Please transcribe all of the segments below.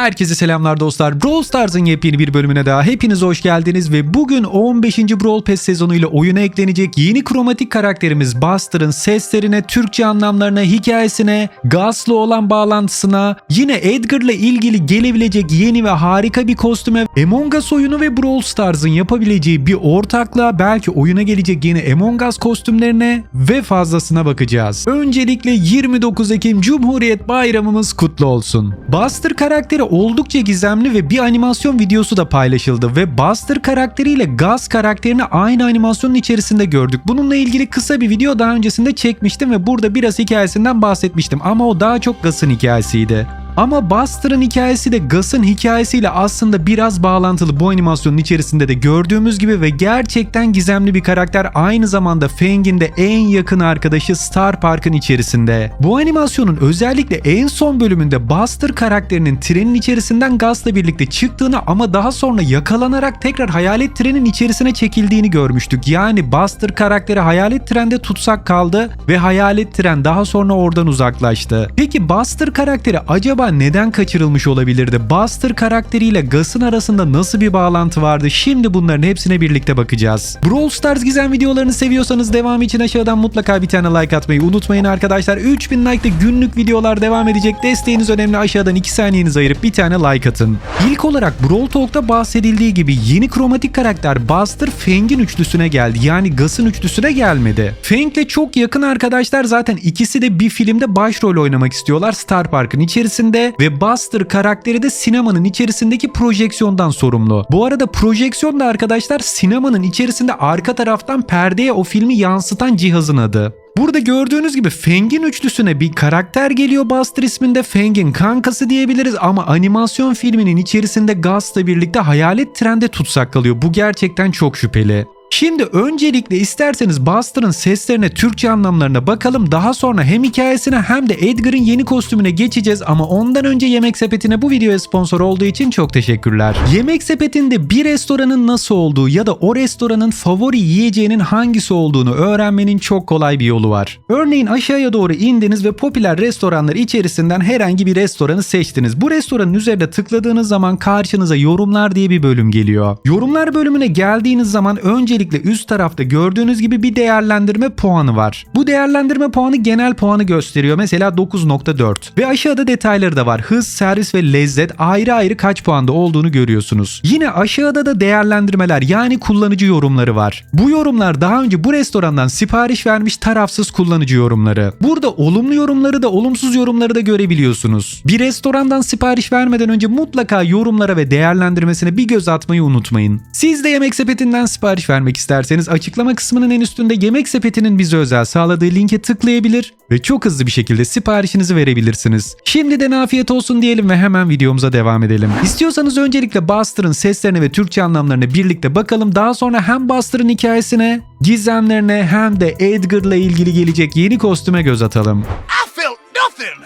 Herkese selamlar dostlar. Brawl Stars'ın yepyeni bir bölümüne daha hepiniz hoş geldiniz ve bugün 15. Brawl Pass sezonuyla oyuna eklenecek yeni kromatik karakterimiz Buster'ın seslerine, Türkçe anlamlarına, hikayesine, Gaz'la olan bağlantısına, yine Edgar'la ilgili gelebilecek yeni ve harika bir kostüme, Among Us oyunu ve Brawl Stars'ın yapabileceği bir ortaklığa, belki oyuna gelecek yeni Among Us kostümlerine ve fazlasına bakacağız. Öncelikle 29 Ekim Cumhuriyet Bayramımız kutlu olsun. Buster karakteri oldukça gizemli ve bir animasyon videosu da paylaşıldı ve Buster karakteriyle Gaz karakterini aynı animasyonun içerisinde gördük. Bununla ilgili kısa bir video daha öncesinde çekmiştim ve burada biraz hikayesinden bahsetmiştim ama o daha çok Gaz'ın hikayesiydi. Ama Buster'ın hikayesi de Gus'ın hikayesiyle aslında biraz bağlantılı bu animasyonun içerisinde de gördüğümüz gibi ve gerçekten gizemli bir karakter aynı zamanda Fang'in de en yakın arkadaşı Star Park'ın içerisinde. Bu animasyonun özellikle en son bölümünde Buster karakterinin trenin içerisinden Gus'la birlikte çıktığını ama daha sonra yakalanarak tekrar hayalet trenin içerisine çekildiğini görmüştük. Yani Buster karakteri hayalet trende tutsak kaldı ve hayalet tren daha sonra oradan uzaklaştı. Peki Buster karakteri acaba neden kaçırılmış olabilirdi? Buster karakteriyle Gus'ın arasında nasıl bir bağlantı vardı? Şimdi bunların hepsine birlikte bakacağız. Brawl Stars gizem videolarını seviyorsanız devam için aşağıdan mutlaka bir tane like atmayı unutmayın arkadaşlar. 3000 like'da günlük videolar devam edecek. Desteğiniz önemli. Aşağıdan 2 saniyenizi ayırıp bir tane like atın. İlk olarak Brawl Talk'ta bahsedildiği gibi yeni kromatik karakter Buster Fang'in üçlüsüne geldi. Yani Gus'ın üçlüsüne gelmedi. Fang'le çok yakın arkadaşlar zaten ikisi de bir filmde başrol oynamak istiyorlar Star Park'ın içerisinde ve Buster karakteri de sinemanın içerisindeki projeksiyondan sorumlu. Bu arada projeksiyon da arkadaşlar sinemanın içerisinde arka taraftan perdeye o filmi yansıtan cihazın adı. Burada gördüğünüz gibi Fang'in üçlüsüne bir karakter geliyor Buster isminde. Fang'in kankası diyebiliriz ama animasyon filminin içerisinde Gaz'la birlikte hayalet trende tutsak kalıyor. Bu gerçekten çok şüpheli. Şimdi öncelikle isterseniz Buster'ın seslerine Türkçe anlamlarına bakalım. Daha sonra hem hikayesine hem de Edgar'ın yeni kostümüne geçeceğiz ama ondan önce Yemek Sepeti'ne bu videoya sponsor olduğu için çok teşekkürler. Yemek Sepeti'nde bir restoranın nasıl olduğu ya da o restoranın favori yiyeceğinin hangisi olduğunu öğrenmenin çok kolay bir yolu var. Örneğin aşağıya doğru indiniz ve popüler restoranlar içerisinden herhangi bir restoranı seçtiniz. Bu restoranın üzerine tıkladığınız zaman karşınıza yorumlar diye bir bölüm geliyor. Yorumlar bölümüne geldiğiniz zaman önce Öncelikle üst tarafta gördüğünüz gibi bir değerlendirme puanı var. Bu değerlendirme puanı genel puanı gösteriyor. Mesela 9.4. Ve aşağıda detayları da var. Hız, servis ve lezzet ayrı ayrı kaç puanda olduğunu görüyorsunuz. Yine aşağıda da değerlendirmeler yani kullanıcı yorumları var. Bu yorumlar daha önce bu restorandan sipariş vermiş tarafsız kullanıcı yorumları. Burada olumlu yorumları da olumsuz yorumları da görebiliyorsunuz. Bir restorandan sipariş vermeden önce mutlaka yorumlara ve değerlendirmesine bir göz atmayı unutmayın. Siz de yemek sepetinden sipariş vermek isterseniz açıklama kısmının en üstünde Yemek Sepeti'nin bize özel sağladığı linke tıklayabilir ve çok hızlı bir şekilde siparişinizi verebilirsiniz. Şimdiden afiyet olsun diyelim ve hemen videomuza devam edelim. İstiyorsanız öncelikle Buster'ın seslerine ve Türkçe anlamlarına birlikte bakalım. Daha sonra hem Buster'ın hikayesine, gizemlerine hem de Edgar'la ilgili gelecek yeni kostüme göz atalım. I felt nothing!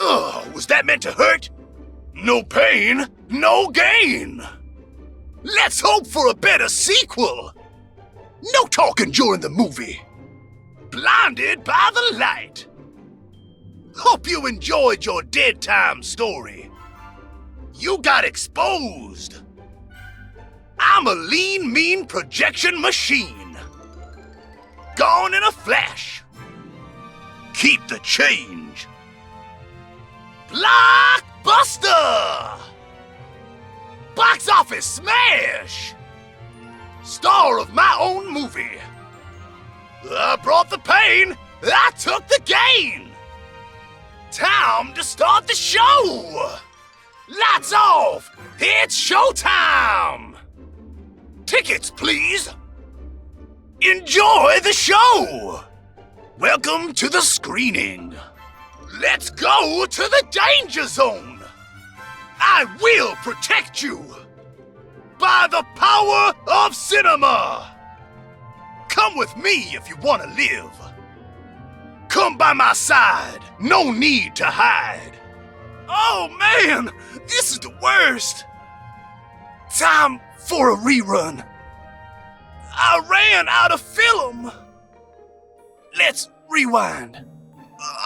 Ugh, was that meant to hurt? No pain, no gain! Let's hope for a better sequel! No talking during the movie! Blinded by the light! Hope you enjoyed your dead time story. You got exposed! I'm a lean, mean projection machine! Gone in a flash! Keep the change! Blockbuster! Box office smash! Star of my own movie. I brought the pain, I took the gain. Time to start the show! Lights off! It's showtime! Tickets, please! Enjoy the show! Welcome to the screening. Let's go to the danger zone. I will protect you by the power of cinema. Come with me if you want to live. Come by my side. No need to hide. Oh man, this is the worst. Time for a rerun. I ran out of film. Let's rewind.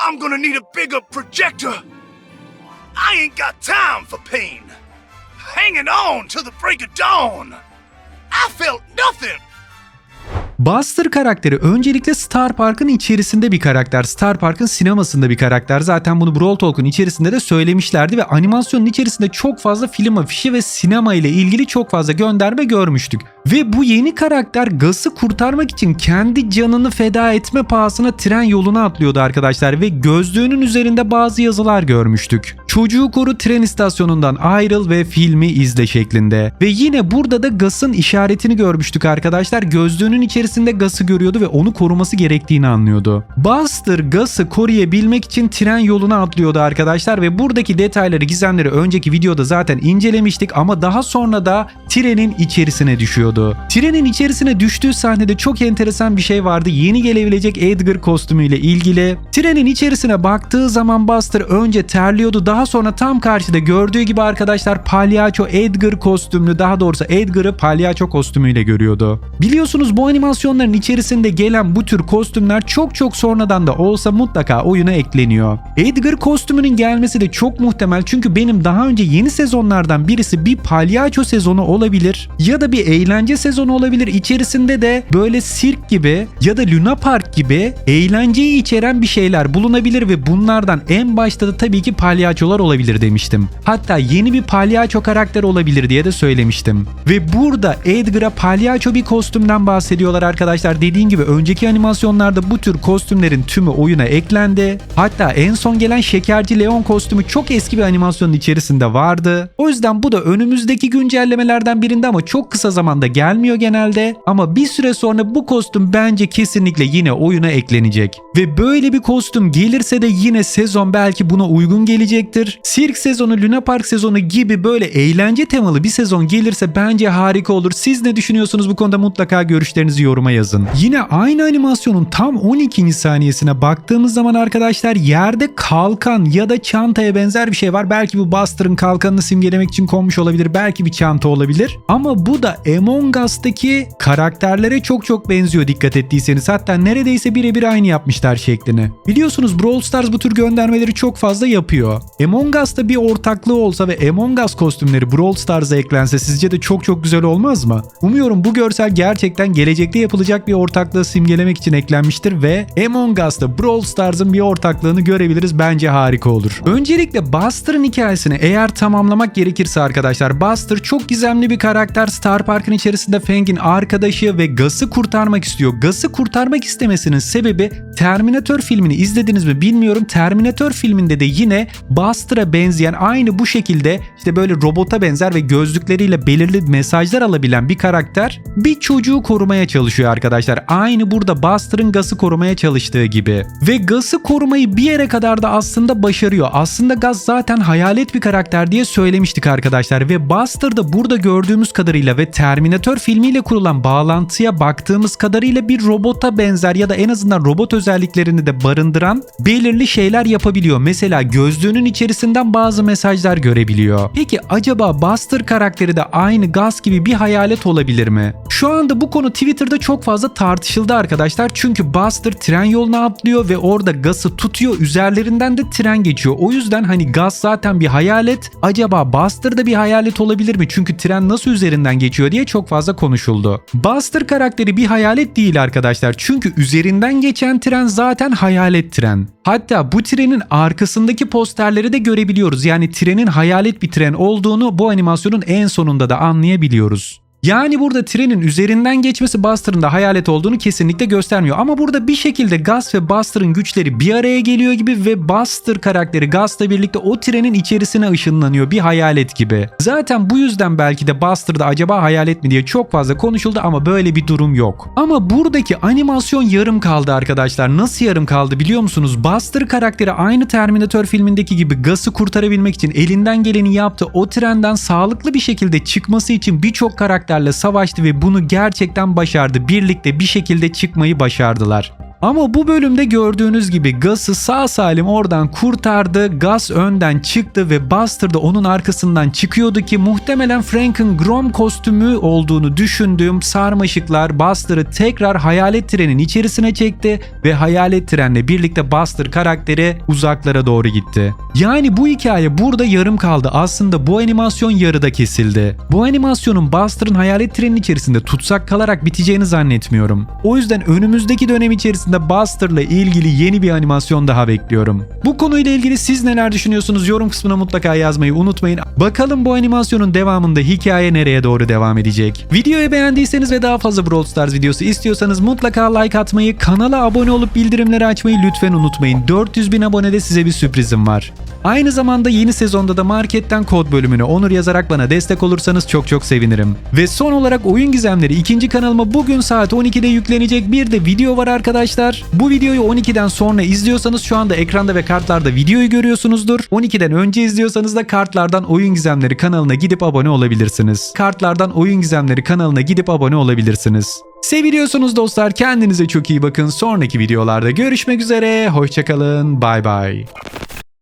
I'm gonna need a bigger projector. I ain't got time for pain. Hanging on till the break of dawn. I felt nothing. Buster karakteri öncelikle Star Park'ın içerisinde bir karakter. Star Park'ın sinemasında bir karakter. Zaten bunu Brawl Talk'un içerisinde de söylemişlerdi ve animasyonun içerisinde çok fazla film afişi ve sinema ile ilgili çok fazla gönderme görmüştük. Ve bu yeni karakter Gus'ı kurtarmak için kendi canını feda etme pahasına tren yoluna atlıyordu arkadaşlar ve gözlüğünün üzerinde bazı yazılar görmüştük. Çocuğu koru tren istasyonundan ayrıl ve filmi izle şeklinde. Ve yine burada da Gus'ın işaretini görmüştük arkadaşlar. Gözlüğünün içerisinde Gus'ı görüyordu ve onu koruması gerektiğini anlıyordu. Buster Gus'ı koruyabilmek için tren yoluna atlıyordu arkadaşlar ve buradaki detayları, gizemleri önceki videoda zaten incelemiştik ama daha sonra da trenin içerisine düşüyordu. Trenin içerisine düştüğü sahnede çok enteresan bir şey vardı. Yeni gelebilecek Edgar kostümüyle ilgili. Trenin içerisine baktığı zaman Buster önce terliyordu. Daha sonra tam karşıda gördüğü gibi arkadaşlar palyaço Edgar kostümlü daha doğrusu Edgar'ı palyaço kostümüyle görüyordu. Biliyorsunuz bu animasyonların içerisinde gelen bu tür kostümler çok çok sonradan da olsa mutlaka oyuna ekleniyor. Edgar kostümünün gelmesi de çok muhtemel çünkü benim daha önce yeni sezonlardan birisi bir palyaço sezonu olabilir ya da bir eğlence sezonu olabilir. İçerisinde de böyle sirk gibi ya da Luna Park gibi eğlenceyi içeren bir şeyler bulunabilir ve bunlardan en başta da tabii ki palyaçolar olabilir demiştim. Hatta yeni bir palyaço karakter olabilir diye de söylemiştim. Ve burada Edgar'a palyaço bir kostümden bahsediyorlar arkadaşlar. Dediğim gibi önceki animasyonlarda bu tür kostümlerin tümü oyuna eklendi. Hatta en son gelen Şekerci Leon kostümü çok eski bir animasyonun içerisinde vardı. O yüzden bu da önümüzdeki güncellemelerden birinde ama çok kısa zamanda gelmiyor genelde. Ama bir süre sonra bu kostüm bence kesinlikle yine oyuna eklenecek. Ve böyle bir kostüm gelirse de yine sezon belki buna uygun gelecektir. Sirk sezonu, Luna Park sezonu gibi böyle eğlence temalı bir sezon gelirse bence harika olur. Siz ne düşünüyorsunuz bu konuda mutlaka görüşlerinizi yoruma yazın. Yine aynı animasyonun tam 12. saniyesine baktığımız zaman arkadaşlar yerde kalkan ya da çantaya benzer bir şey var. Belki bu Buster'ın kalkanını simgelemek için konmuş olabilir. Belki bir çanta olabilir. Ama bu da Among Us'taki karakterlere çok çok benziyor dikkat ettiyseniz. Hatta neredeyse birebir aynı yapmışlar şeklini. Biliyorsunuz Brawl Stars bu tür göndermeleri çok fazla yapıyor. Among Us'ta bir ortaklığı olsa ve Among Us kostümleri Brawl Stars'a eklense sizce de çok çok güzel olmaz mı? Umuyorum bu görsel gerçekten gelecekte yapılacak bir ortaklığı simgelemek için eklenmiştir ve Among Us'ta Brawl Stars'ın bir ortaklığını görebiliriz. Bence harika olur. Öncelikle Buster'ın hikayesini eğer tamamlamak gerekirse arkadaşlar Buster çok gizemli bir karakter. Star Park'ın içerisinde Fang'in arkadaşı ve Gus'ı kurtarmak istiyor. Gus'ı kurtarmak istemesinin sebebi Terminator filmini izlediniz mi bilmiyorum. Terminator filminde de yine Buster'a benzeyen aynı bu şekilde işte böyle robota benzer ve gözlükleriyle belirli mesajlar alabilen bir karakter bir çocuğu korumaya çalışıyor arkadaşlar. Aynı burada Buster'ın Gus'ı korumaya çalıştığı gibi. Ve Gus'ı korumayı bir yere kadar da aslında başarıyor. Aslında Gus zaten hayalet bir karakter diye söylemiştik arkadaşlar ve Buster da burada gördüğümüz kadarıyla ve Terminator filmiyle kurulan bağlantıya baktığımız kadarıyla bir robota benzer ya da en azından robot özelliklerini de barındıran belirli şeyler yapabiliyor. Mesela gözlüğünün içerisinden bazı mesajlar görebiliyor. Peki acaba Buster karakteri de aynı Gus gibi bir hayalet olabilir mi? Şu anda bu konu Twitter'da çok fazla tartışıldı arkadaşlar. Çünkü Buster tren yoluna atlıyor ve orada Gus'ı tutuyor. Üzerlerinden de tren geçiyor. O yüzden hani Gus zaten bir hayalet. Acaba Buster da bir hayalet olabilir mi? Çünkü tren nasıl üzerinden geçiyor diye çok fazla konuşuldu. Buster karakteri bir hayalet değil arkadaşlar. Çünkü üzerinden geçen tren zaten hayalet tren. Hatta bu trenin arkasındaki posterleri de görebiliyoruz. Yani trenin hayalet bir tren olduğunu bu animasyonun en sonunda da anlayabiliyoruz. Yani burada trenin üzerinden geçmesi Buster'ın da hayalet olduğunu kesinlikle göstermiyor. Ama burada bir şekilde Gus ve Buster'ın güçleri bir araya geliyor gibi ve Buster karakteri Gus'la birlikte o trenin içerisine ışınlanıyor bir hayalet gibi. Zaten bu yüzden belki de Buster da acaba hayalet mi diye çok fazla konuşuldu ama böyle bir durum yok. Ama buradaki animasyon yarım kaldı arkadaşlar. Nasıl yarım kaldı biliyor musunuz? Buster karakteri aynı Terminator filmindeki gibi Gus'ı kurtarabilmek için elinden geleni yaptı. O trenden sağlıklı bir şekilde çıkması için birçok karakter karakterle savaştı ve bunu gerçekten başardı. Birlikte bir şekilde çıkmayı başardılar. Ama bu bölümde gördüğünüz gibi Gus'ı sağ salim oradan kurtardı. Gus önden çıktı ve Buster da onun arkasından çıkıyordu ki muhtemelen Frank'ın Grom kostümü olduğunu düşündüğüm sarmaşıklar Buster'ı tekrar hayalet trenin içerisine çekti ve hayalet trenle birlikte Buster karakteri uzaklara doğru gitti. Yani bu hikaye burada yarım kaldı. Aslında bu animasyon yarıda kesildi. Bu animasyonun Buster'ın hayalet trenin içerisinde tutsak kalarak biteceğini zannetmiyorum. O yüzden önümüzdeki dönem içerisinde Buster'la ilgili yeni bir animasyon daha bekliyorum. Bu konuyla ilgili siz neler düşünüyorsunuz? Yorum kısmına mutlaka yazmayı unutmayın. Bakalım bu animasyonun devamında hikaye nereye doğru devam edecek? Videoyu beğendiyseniz ve daha fazla Brawl Stars videosu istiyorsanız mutlaka like atmayı, kanala abone olup bildirimleri açmayı lütfen unutmayın. 400 bin abonede size bir sürprizim var. Aynı zamanda yeni sezonda da marketten kod bölümüne onur yazarak bana destek olursanız çok çok sevinirim. Ve son olarak oyun gizemleri ikinci kanalıma bugün saat 12'de yüklenecek bir de video var arkadaşlar. Bu videoyu 12'den sonra izliyorsanız şu anda ekranda ve kartlarda videoyu görüyorsunuzdur. 12'den önce izliyorsanız da kartlardan oyun gizemleri kanalına gidip abone olabilirsiniz. Kartlardan oyun gizemleri kanalına gidip abone olabilirsiniz. Seviliyorsunuz dostlar kendinize çok iyi bakın. Sonraki videolarda görüşmek üzere. Hoşçakalın. Bay bay.